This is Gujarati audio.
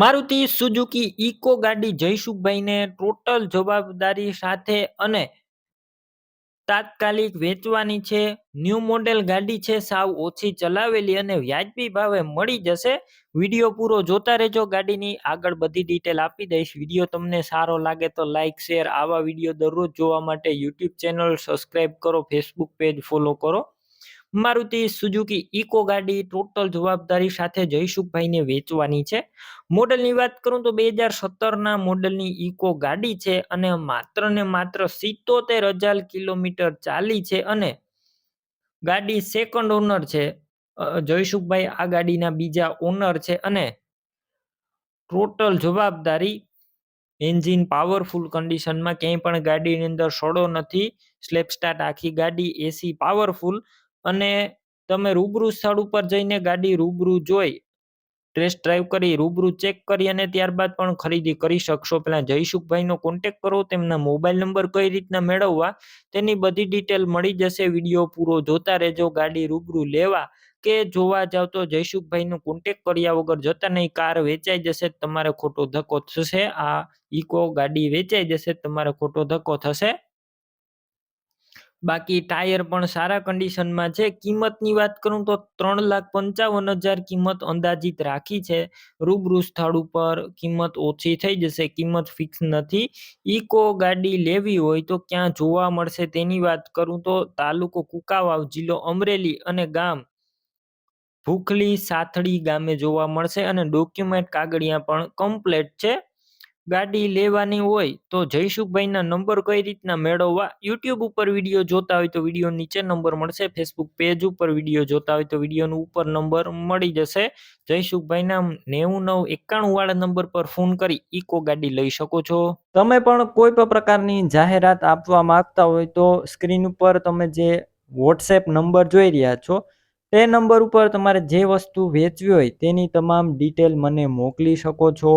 મારુતિ સુઝુકી ઇકો ગાડી જયસુખભાઈને ટોટલ જવાબદારી સાથે અને તાત્કાલિક વેચવાની છે. ન્યૂ મોડેલ ગાડી છે, સાવ ઓછી ચલાવેલી અને વ્યાજબી ભાવે મળી જશે. વીડિયો પૂરો જોતા રહેજો, ગાડીની આગળ બધી ડિટેલ આપી દઈશ. વીડિયો તમને સારો લાગે તો લાઇક શેર આવા વીડિયો દરરોજ જોવા માટે યુટ્યુબ ચેનલ સબસ્ક્રાઇબ કરો ફેસબુક પેજ ફોલો કરો. મારુતિ સુઝુકી ઇકો ગાડી ટોટલ જવાબદારી સાથે જયસુખભાઈને વેચવાની છે. મોડલની વાત કરું તો બે હજાર સત્તરના મોડલની ઇકો ગાડી છે અને માત્ર ને માત્ર સિત્તોતેર હજાર કિલોમીટર ચાલી છે અને ગાડી સેકન્ડ ઓનર છે. જયસુખભાઈ આ ગાડીના બીજા ઓનર છે અને ટોટલ જવાબદારી એન્જિન પાવરફુલ કન્ડિશનમાં ક્યાંય પણ ગાડીની અંદર સડો નથી. સ્લેપ સ્ટાર્ટ આખી ગાડી એસી પાવરફુલ અને તમે રૂબરૂ સ્થળ ઉપર જઈને ગાડી રૂબરૂ જોઈ ટેસ્ટ ડ્રાઈવ કરી, રૂબરૂ ચેક કરી અને ત્યારબાદ પણ ખરીદી કરી શકશો. પહેલા જયસુખભાઈનો કોન્ટેક કરો, તેમના મોબાઈલ નંબર કઈ રીતના મેળવવા, તેની બધી ડિટેલ મળી જશે. વીડિયો પૂરો જોતા રહેજો, ગાડી રૂબરૂ લેવા કે જોવા જાવ તો જયસુખભાઈનો કોન્ટેક કર્યા વગર જતા નહીં. કાર વેચાઈ જશે, તમારે ખોટો ધક્કો થશે. આ ઇકો ગાડી વેચાઈ જશે, તમારે ખોટો ધક્કો થશે. બાકી ટાયર પણ સારા કન્ડિશનમાં છે. કિંમતની વાત કરું તો ત્રણ લાખ પંચાવન હજાર કિંમત અંદાજિત રાખી છે. રૂબરૂ સ્થળ ઉપર કિંમત ઓછી થઈ જશે, કિંમત ફિક્સ નથી. ઇકો ગાડી લેવી હોય તો ક્યાં જોવા મળશે તેની વાત કરું તો તાલુકો કુકાવાવ, જિલ્લો અમરેલી અને ગામ ભૂખલી સાથળી ગામે જોવા મળશે અને ડોક્યુમેન્ટ કાગળિયા પણ કમ્પ્લેટ છે. ગાડી લેવાની હોય તો જયસુખભાઈના નંબર કઈ રીતના મેળવવા? યુટ્યુબ ઉપર વીડિયો જોતા હોય તો વીડિયો નીચે નંબર મળશે. ફેસબુક પેજ ઉપર વીડિયો જોતા હોય તો વિડીયોનો ઉપર નંબર મળી જશે. જયસુખભાઈના નેવું નવ એકાણું વાળા નંબર પર ફોન કરી ઇકો ગાડી લઈ શકો છો. તમે પણ કોઈ પણ પ્રકારની જાહેરાત આપવા માંગતા હોય તો સ્ક્રીન ઉપર તમે જે વોટ્સએપ નંબર જોઈ રહ્યા છો, તે નંબર ઉપર તમારે જે વસ્તુ વેચવી હોય તેની તમામ ડિટેલ મને મોકલી શકો છો.